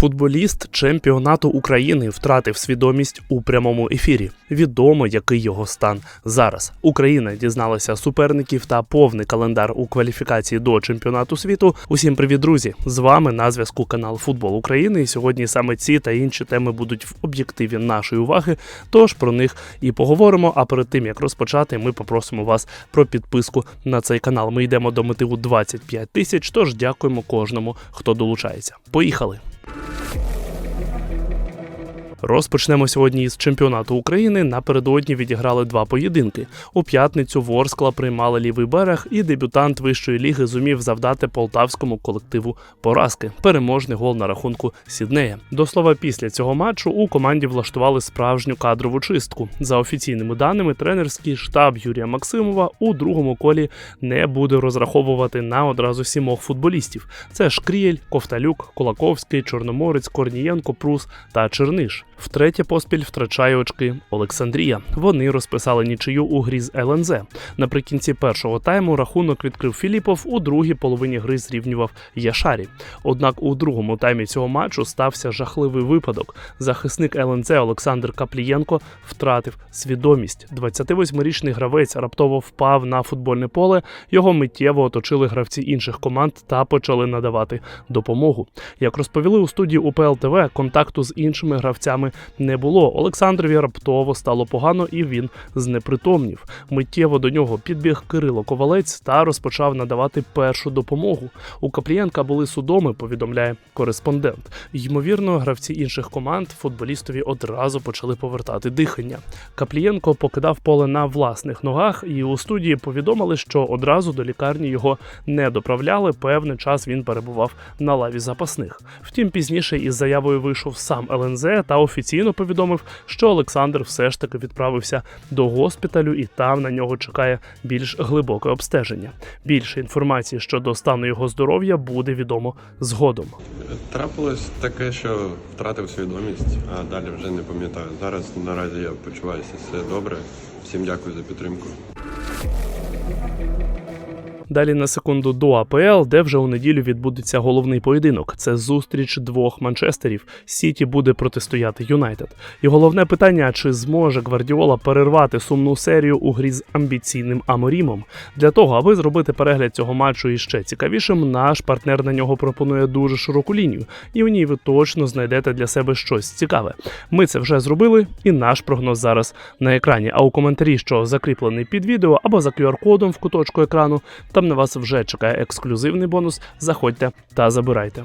Футболіст чемпіонату України втратив свідомість у прямому ефірі. Відомо, який його стан зараз. Україна дізналася суперників та повний календар у кваліфікації до чемпіонату світу. Усім привіт, друзі! З вами на зв'язку канал Футбол України. І сьогодні саме ці та інші теми будуть в об'єктиві нашої уваги. Тож про них і поговоримо. А перед тим як розпочати, ми попросимо вас про підписку на цей канал. Ми йдемо до мотиву 25 тисяч. Тож дякуємо кожному, хто долучається. Поїхали! Розпочнемо сьогодні із чемпіонату України. Напередодні відіграли два поєдинки. У п'ятницю Ворскла приймала лівий берег, і дебютант вищої ліги зумів завдати полтавському колективу поразки. Переможний гол на рахунку Сіднея. До слова, після цього матчу у команді влаштували справжню кадрову чистку. За офіційними даними, тренерський штаб Юрія Максимова у другому колі не буде розраховувати на одразу сімох футболістів: це Шкрієль, Ковталюк, Кулаковський, Чорноморець, Корнієнко, Прус та Черниш. Втретє поспіль втрачає очки Олександрія. Вони розписали нічию у грі з ЛНЗ. Наприкінці першого тайму рахунок відкрив Філіпов. У другій половині гри зрівнював Яшарі. Однак у другому таймі цього матчу стався жахливий випадок. Захисник ЛНЗ Олександр Каплієнко втратив свідомість. 28-річний гравець раптово впав на футбольне поле. Його миттєво оточили гравці інших команд та почали надавати допомогу. Як розповіли у студії УПЛ ТВ, контакту з іншими гравцями не було. Олександрові раптово стало погано, і він знепритомнів. Миттєво до нього підбіг Кирило Ковалець та розпочав надавати першу допомогу. У Каплієнка були судоми, повідомляє кореспондент. Ймовірно, гравці інших команд футболістові одразу почали повертати дихання. Каплієнко покидав поле на власних ногах, і у студії повідомили, що одразу до лікарні його не доправляли. Певний час він перебував на лаві запасних. Втім, пізніше із заявою вийшов сам ЛНЗ та офіційно повідомив, що Олександр все ж таки відправився до госпіталю, і там на нього чекає більш глибоке обстеження. Більше інформації щодо стану його здоров'я буде відомо згодом. Трапилось таке, що втратив свідомість, а далі вже не пам'ятаю. Зараз наразі я почуваюся все добре. Всім дякую за підтримку. Далі на секунду до АПЛ, де вже у неділю відбудеться головний поєдинок. Це зустріч двох Манчестерів. Сіті буде протистояти Юнайтед. І головне питання: чи зможе Гвардіола перервати сумну серію у грі з амбіційним Аморімом? Для того, аби зробити перегляд цього матчу іще цікавішим, наш партнер на нього пропонує дуже широку лінію, і в ній ви точно знайдете для себе щось цікаве. Ми це вже зробили, і наш прогноз зараз на екрані. А у коментарі, що закріплений під відео або за QR-кодом в куточку екрану, там на вас вже чекає ексклюзивний бонус. Заходьте та забирайте.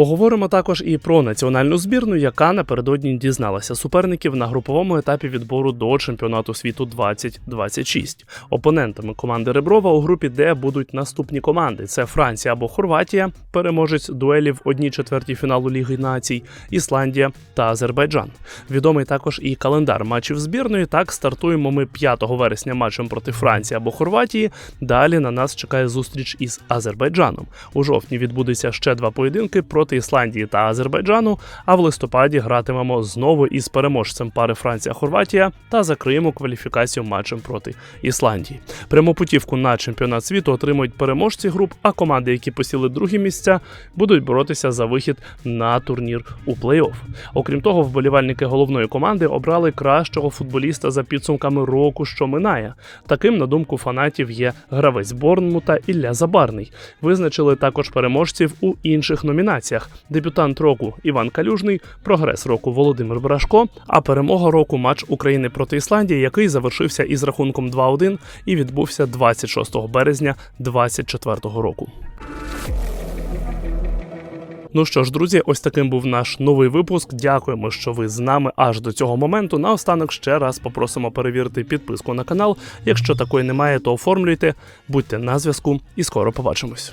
Поговоримо також і про національну збірну, яка напередодні дізналася суперників на груповому етапі відбору до чемпіонату світу 2026. Опонентами команди Реброва у групі Д будуть наступні команди: це Франція або Хорватія, переможець дуелів одній четвертій фіналу Ліги Націй, Ісландія та Азербайджан. Відомий також і календар матчів збірної. Так стартуємо ми 5 вересня матчем проти Франції або Хорватії. Далі на нас чекає зустріч із Азербайджаном. У жовтні відбудеться ще два поєдинки проти Ісландії та Азербайджану. А в листопаді гратимемо знову із переможцем пари Франція-Хорватія та закриємо кваліфікацію матчем проти Ісландії. Пряму путівку на чемпіонат світу отримують переможці груп, а команди, які посіли другі місця, будуть боротися за вихід на турнір у плей-офф. Окрім того, вболівальники головної команди обрали кращого футболіста за підсумками року, що минає. Таким, на думку фанатів, є гравець Борнмута Ілля Забарний. Визначили також переможців у інших номінаціях: дебютант року Іван Калюжний, прогрес року Володимир Брашко, а перемога року матч України проти Ісландії, який завершився із рахунком 2-1 і відбувся 26 березня 2024 року. Ну що ж, друзі, ось таким був наш новий випуск. Дякуємо, що ви з нами аж до цього моменту. Наостанок ще раз попросимо перевірити підписку на канал. Якщо такої немає, то оформлюйте, будьте на зв'язку і скоро побачимось.